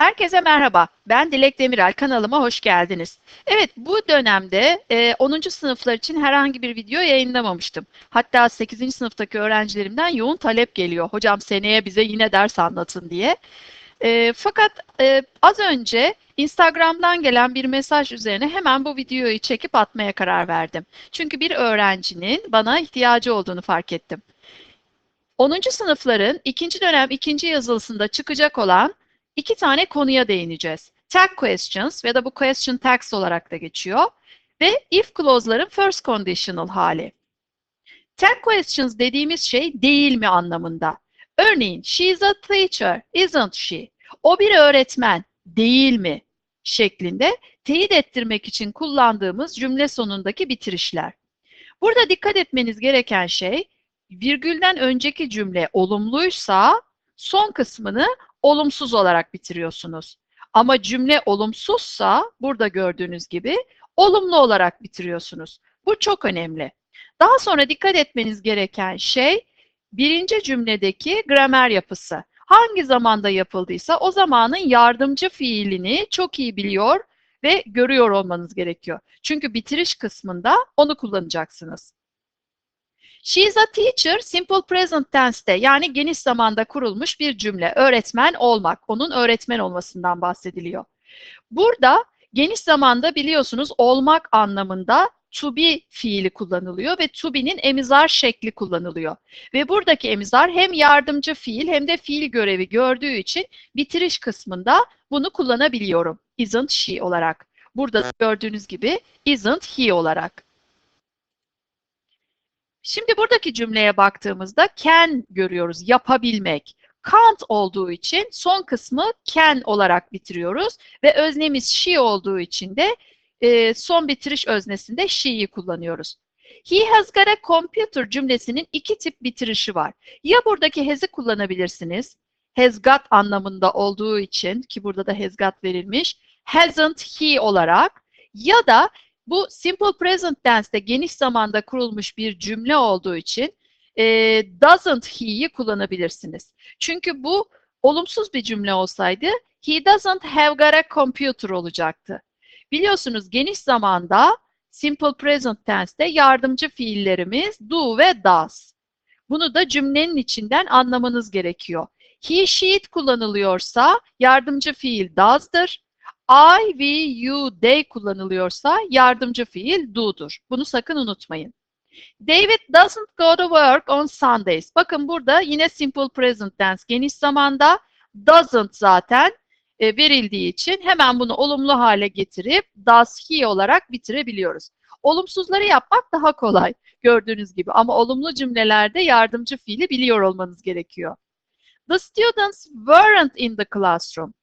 Herkese merhaba. Ben Dilek Demiral. Kanalıma hoş geldiniz. Evet, bu dönemde e, 10. sınıflar için herhangi bir video yayınlamamıştım. Hatta 8. sınıftaki öğrencilerimden yoğun talep geliyor. Hocam seneye bize yine ders anlatın diye. E, fakat e, az önce Instagram'dan gelen bir mesaj üzerine hemen bu videoyu çekip atmaya karar verdim. Çünkü bir öğrencinin bana ihtiyacı olduğunu fark ettim. 10. sınıfların ikinci dönem ikinci yazılısında çıkacak olan iki tane konuya değineceğiz. Tag questions ya da bu question tags olarak da geçiyor ve if clause'ların first conditional hali. Tag questions dediğimiz şey değil mi anlamında. Örneğin she is a teacher, isn't she? O bir öğretmen, değil mi? şeklinde teyit ettirmek için kullandığımız cümle sonundaki bitirişler. Burada dikkat etmeniz gereken şey virgülden önceki cümle olumluysa son kısmını olumsuz olarak bitiriyorsunuz. Ama cümle olumsuzsa burada gördüğünüz gibi olumlu olarak bitiriyorsunuz. Bu çok önemli. Daha sonra dikkat etmeniz gereken şey birinci cümledeki gramer yapısı. Hangi zamanda yapıldıysa o zamanın yardımcı fiilini çok iyi biliyor ve görüyor olmanız gerekiyor. Çünkü bitiriş kısmında onu kullanacaksınız. She is a teacher, simple present tense'te yani geniş zamanda kurulmuş bir cümle. Öğretmen olmak, onun öğretmen olmasından bahsediliyor. Burada geniş zamanda biliyorsunuz olmak anlamında to be fiili kullanılıyor ve to be'nin emizar şekli kullanılıyor. Ve buradaki emizar hem yardımcı fiil hem de fiil görevi gördüğü için bitiriş kısmında bunu kullanabiliyorum. Isn't she olarak. Burada gördüğünüz gibi isn't he olarak. Şimdi buradaki cümleye baktığımızda can görüyoruz, yapabilmek. Can't olduğu için son kısmı can olarak bitiriyoruz ve öznemiz she olduğu için de e, son bitiriş öznesinde she'yi kullanıyoruz. He has got a computer cümlesinin iki tip bitirişi var. Ya buradaki has'i kullanabilirsiniz. Has got anlamında olduğu için ki burada da has got verilmiş. Hasn't he olarak ya da bu simple present tense'de geniş zamanda kurulmuş bir cümle olduğu için e, doesn't he'yi kullanabilirsiniz. Çünkü bu olumsuz bir cümle olsaydı he doesn't have got a computer olacaktı. Biliyorsunuz geniş zamanda simple present tense'de yardımcı fiillerimiz do ve does. Bunu da cümlenin içinden anlamanız gerekiyor. He, she, kullanılıyorsa yardımcı fiil does'dır. I, we, you, they kullanılıyorsa yardımcı fiil do'dur. Bunu sakın unutmayın. David doesn't go to work on Sundays. Bakın burada yine simple present tense geniş zamanda doesn't zaten e, verildiği için hemen bunu olumlu hale getirip does he olarak bitirebiliyoruz. Olumsuzları yapmak daha kolay gördüğünüz gibi ama olumlu cümlelerde yardımcı fiili biliyor olmanız gerekiyor. The students weren't in the classroom.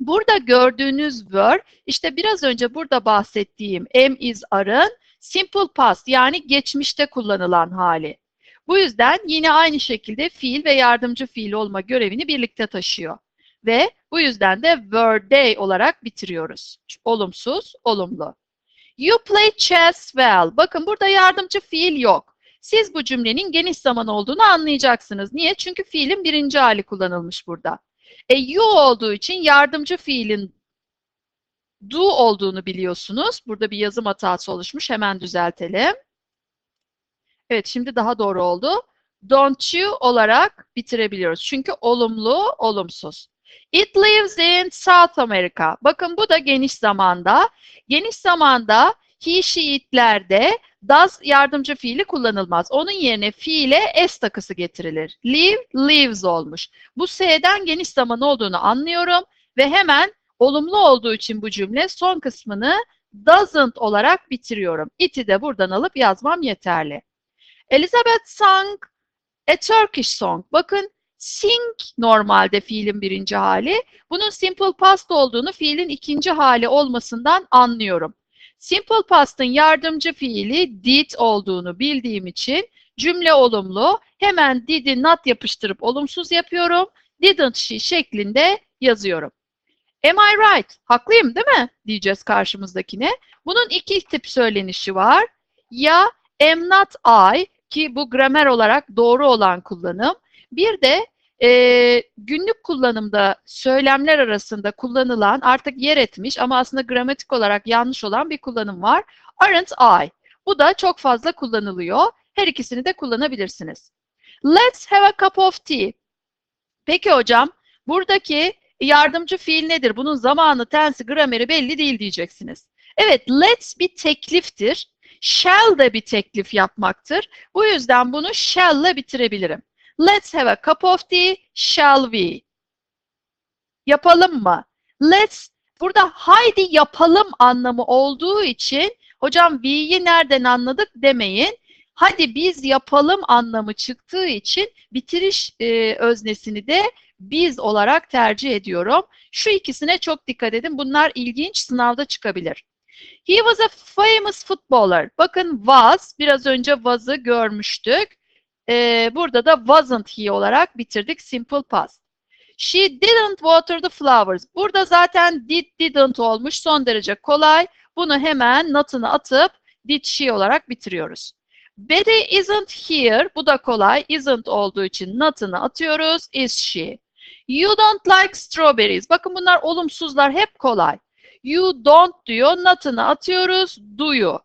Burada gördüğünüz were, işte biraz önce burada bahsettiğim am is are'ın simple past yani geçmişte kullanılan hali. Bu yüzden yine aynı şekilde fiil ve yardımcı fiil olma görevini birlikte taşıyor. Ve bu yüzden de were they olarak bitiriyoruz. Olumsuz, olumlu. You play chess well. Bakın burada yardımcı fiil yok. Siz bu cümlenin geniş zaman olduğunu anlayacaksınız. Niye? Çünkü fiilin birinci hali kullanılmış burada. E you olduğu için yardımcı fiilin do olduğunu biliyorsunuz. Burada bir yazım hatası oluşmuş. Hemen düzeltelim. Evet şimdi daha doğru oldu. Don't you olarak bitirebiliyoruz. Çünkü olumlu, olumsuz. It lives in South America. Bakın bu da geniş zamanda. Geniş zamanda he, she, it'lerde does yardımcı fiili kullanılmaz. Onun yerine fiile s takısı getirilir. Live, lives olmuş. Bu s'den geniş zaman olduğunu anlıyorum ve hemen olumlu olduğu için bu cümle son kısmını doesn't olarak bitiriyorum. It'i de buradan alıp yazmam yeterli. Elizabeth sang a Turkish song. Bakın sing normalde fiilin birinci hali. Bunun simple past olduğunu fiilin ikinci hali olmasından anlıyorum. Simple past'ın yardımcı fiili did olduğunu bildiğim için cümle olumlu. Hemen did'i not yapıştırıp olumsuz yapıyorum. Didn't she şeklinde yazıyorum. Am I right? Haklıyım değil mi? Diyeceğiz karşımızdakine. Bunun iki tip söylenişi var. Ya am not I ki bu gramer olarak doğru olan kullanım. Bir de e, günlük kullanımda söylemler arasında kullanılan artık yer etmiş ama aslında gramatik olarak yanlış olan bir kullanım var. Aren't I? Bu da çok fazla kullanılıyor. Her ikisini de kullanabilirsiniz. Let's have a cup of tea. Peki hocam, buradaki yardımcı fiil nedir? Bunun zamanı, tensi, grameri belli değil diyeceksiniz. Evet, let's bir tekliftir. Shall de bir teklif yapmaktır. Bu yüzden bunu shall ile bitirebilirim. Let's have a cup of tea, shall we? Yapalım mı? Let's, burada haydi yapalım anlamı olduğu için hocam we'yi nereden anladık demeyin. Hadi biz yapalım anlamı çıktığı için bitiriş e, öznesini de biz olarak tercih ediyorum. Şu ikisine çok dikkat edin. Bunlar ilginç sınavda çıkabilir. He was a famous footballer. Bakın was, biraz önce was'ı görmüştük. Ee, burada da wasn't he olarak bitirdik simple past. She didn't water the flowers. Burada zaten did didn't olmuş son derece kolay. Bunu hemen notunu atıp did she olarak bitiriyoruz. Betty isn't here. Bu da kolay. Isn't olduğu için notunu atıyoruz. Is she? You don't like strawberries. Bakın bunlar olumsuzlar hep kolay. You don't diyor. Notunu atıyoruz. Do you?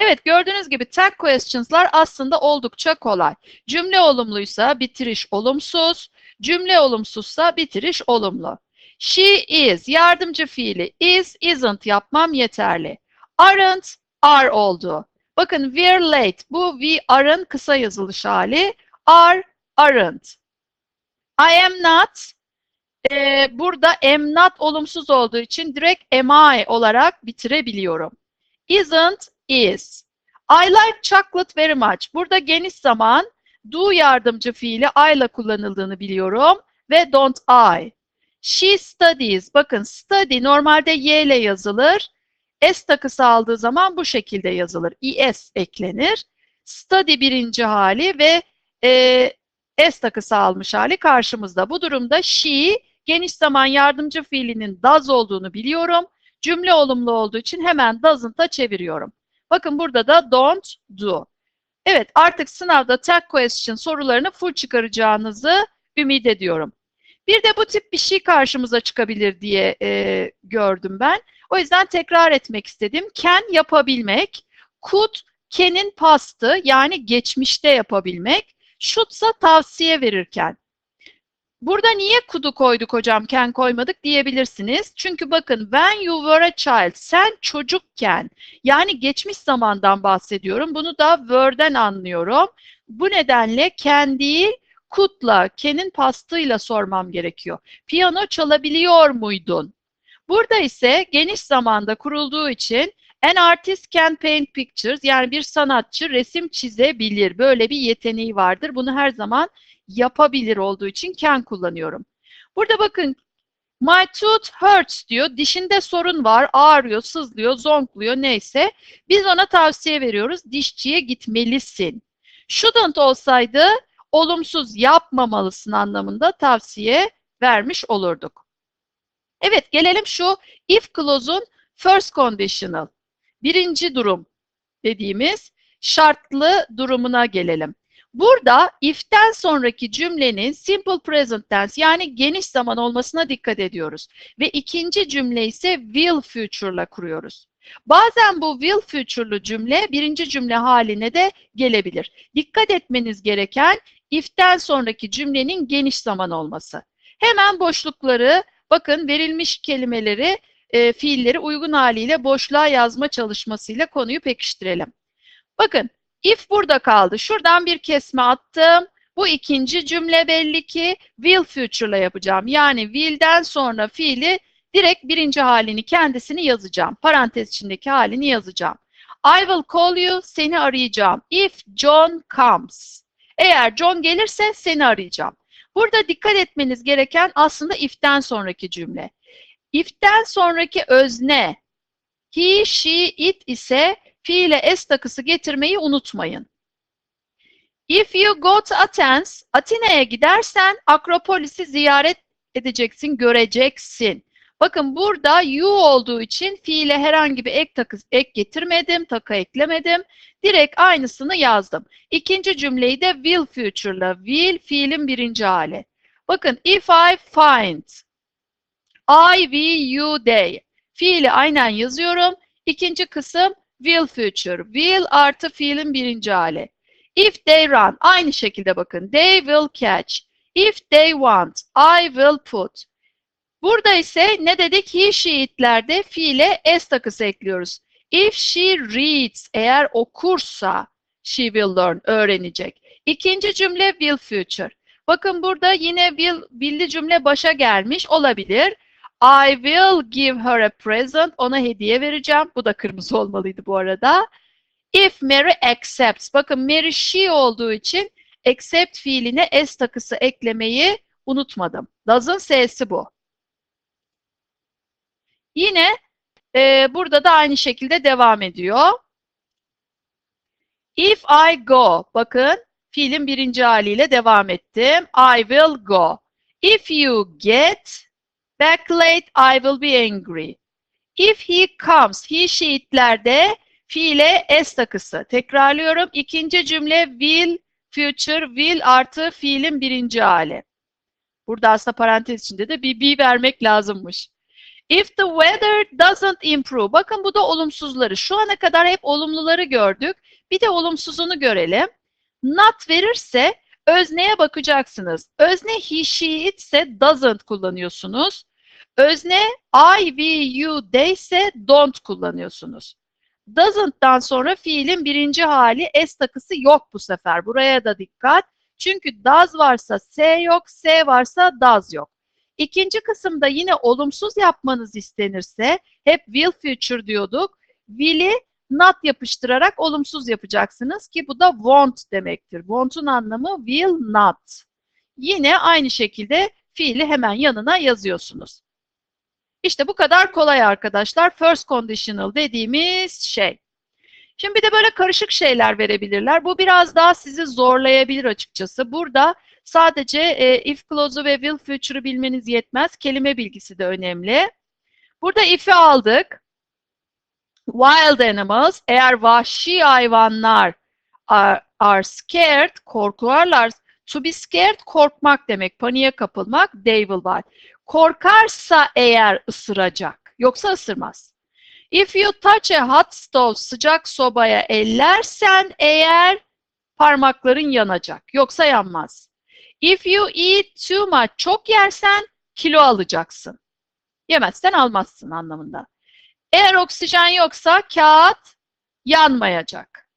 Evet gördüğünüz gibi tag questions'lar aslında oldukça kolay. Cümle olumluysa bitiriş olumsuz, cümle olumsuzsa bitiriş olumlu. She is yardımcı fiili is, isn't yapmam yeterli. Aren't, are oldu. Bakın we're late. Bu we are'ın kısa yazılış hali. Are, aren't. I am not. Ee, burada am not olumsuz olduğu için direkt am I olarak bitirebiliyorum. Isn't, is. I like chocolate very much. Burada geniş zaman do yardımcı fiili I ile kullanıldığını biliyorum ve don't I. She studies. Bakın study normalde y ile yazılır. S takısı aldığı zaman bu şekilde yazılır. es eklenir. Study birinci hali ve e, S takısı almış hali karşımızda. Bu durumda she geniş zaman yardımcı fiilinin does olduğunu biliyorum. Cümle olumlu olduğu için hemen doesn't'a çeviriyorum. Bakın burada da don't do. Evet artık sınavda tag question sorularını full çıkaracağınızı ümit ediyorum. Bir de bu tip bir şey karşımıza çıkabilir diye e, gördüm ben. O yüzden tekrar etmek istedim. Can yapabilmek, could can'in pastı yani geçmişte yapabilmek, should'sa tavsiye verirken. Burada niye kudu koyduk hocam, can koymadık diyebilirsiniz. Çünkü bakın when you were a child, sen çocukken, yani geçmiş zamandan bahsediyorum. Bunu da were'den anlıyorum. Bu nedenle can değil, could'la, can'in pastıyla sormam gerekiyor. Piyano çalabiliyor muydun? Burada ise geniş zamanda kurulduğu için an artist can paint pictures yani bir sanatçı resim çizebilir. Böyle bir yeteneği vardır. Bunu her zaman yapabilir olduğu için can kullanıyorum. Burada bakın my tooth hurts diyor. Dişinde sorun var. Ağrıyor, sızlıyor, zonkluyor neyse. Biz ona tavsiye veriyoruz. Dişçiye gitmelisin. Shouldn't olsaydı olumsuz yapmamalısın anlamında tavsiye vermiş olurduk. Evet gelelim şu if clause'un first conditional. Birinci durum dediğimiz şartlı durumuna gelelim. Burada if'ten sonraki cümlenin simple present tense yani geniş zaman olmasına dikkat ediyoruz. Ve ikinci cümle ise will future'la kuruyoruz. Bazen bu will future'lu cümle birinci cümle haline de gelebilir. Dikkat etmeniz gereken if'ten sonraki cümlenin geniş zaman olması. Hemen boşlukları bakın verilmiş kelimeleri, e, fiilleri uygun haliyle boşluğa yazma çalışmasıyla konuyu pekiştirelim. Bakın If burada kaldı. Şuradan bir kesme attım. Bu ikinci cümle belli ki will future'la yapacağım. Yani will'den sonra fiili direkt birinci halini kendisini yazacağım. Parantez içindeki halini yazacağım. I will call you, seni arayacağım. If John comes. Eğer John gelirse seni arayacağım. Burada dikkat etmeniz gereken aslında if'ten sonraki cümle. If'ten sonraki özne he, she, it ise fiile s takısı getirmeyi unutmayın. If you go to Athens, Atina'ya gidersen Akropolis'i ziyaret edeceksin, göreceksin. Bakın burada you olduğu için fiile herhangi bir ek takı ek getirmedim, takı eklemedim. Direkt aynısını yazdım. İkinci cümleyi de will future'la. Will fiilin birinci hali. Bakın if I find I, we, you, they. Fiili aynen yazıyorum. İkinci kısım will future. Will artı fiilin birinci hali. If they run. Aynı şekilde bakın. They will catch. If they want. I will put. Burada ise ne dedik? He, she, it'lerde fiile s takısı ekliyoruz. If she reads, eğer okursa she will learn, öğrenecek. İkinci cümle will future. Bakın burada yine will, will'li cümle başa gelmiş olabilir. I will give her a present. Ona hediye vereceğim. Bu da kırmızı olmalıydı bu arada. If Mary accepts. Bakın Mary she olduğu için accept fiiline s takısı eklemeyi unutmadım. Does'ın s'si bu. Yine e, burada da aynı şekilde devam ediyor. If I go, bakın fiilin birinci haliyle devam ettim. I will go. If you get back late, I will be angry. If he comes, he, she, itlerde fiile s takısı. Tekrarlıyorum. İkinci cümle will, future, will artı fiilin birinci hali. Burada aslında parantez içinde de bir be vermek lazımmış. If the weather doesn't improve. Bakın bu da olumsuzları. Şu ana kadar hep olumluları gördük. Bir de olumsuzunu görelim. Not verirse özneye bakacaksınız. Özne he, she, it doesn't kullanıyorsunuz. Özne I, we, you, they ise don't kullanıyorsunuz. Doesn't'tan sonra fiilin birinci hali s takısı yok bu sefer. Buraya da dikkat. Çünkü does varsa s yok, s varsa does yok. İkinci kısımda yine olumsuz yapmanız istenirse hep will future diyorduk. Will'i not yapıştırarak olumsuz yapacaksınız ki bu da won't demektir. Won't'un anlamı will not. Yine aynı şekilde fiili hemen yanına yazıyorsunuz. İşte bu kadar kolay arkadaşlar. First conditional dediğimiz şey. Şimdi bir de böyle karışık şeyler verebilirler. Bu biraz daha sizi zorlayabilir açıkçası. Burada sadece e, if clause'u ve will future'ı bilmeniz yetmez. Kelime bilgisi de önemli. Burada if'i aldık. Wild animals, eğer vahşi hayvanlar are, are scared, korkularlar. To be scared, korkmak demek, paniğe kapılmak, they will bite. Korkarsa eğer ısıracak, yoksa ısırmaz. If you touch a hot stove, sıcak sobaya ellersen eğer parmakların yanacak, yoksa yanmaz. If you eat too much, çok yersen kilo alacaksın. Yemezsen almazsın anlamında. Eğer oksijen yoksa kağıt yanmayacak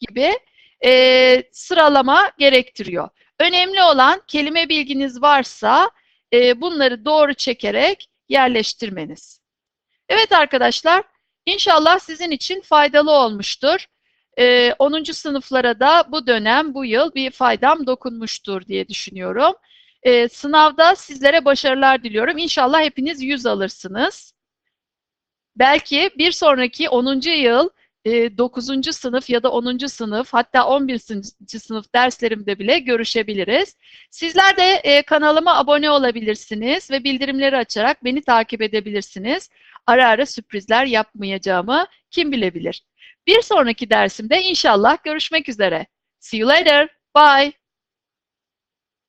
gibi e, sıralama gerektiriyor. Önemli olan kelime bilginiz varsa e, bunları doğru çekerek yerleştirmeniz. Evet arkadaşlar, inşallah sizin için faydalı olmuştur. E, 10. sınıflara da bu dönem, bu yıl bir faydam dokunmuştur diye düşünüyorum. E, sınavda sizlere başarılar diliyorum. İnşallah hepiniz 100 alırsınız. Belki bir sonraki 10. yıl 9. sınıf ya da 10. sınıf hatta 11. sınıf derslerimde bile görüşebiliriz. Sizler de kanalıma abone olabilirsiniz ve bildirimleri açarak beni takip edebilirsiniz. Ara ara sürprizler yapmayacağımı kim bilebilir. Bir sonraki dersimde inşallah görüşmek üzere. See you later. Bye.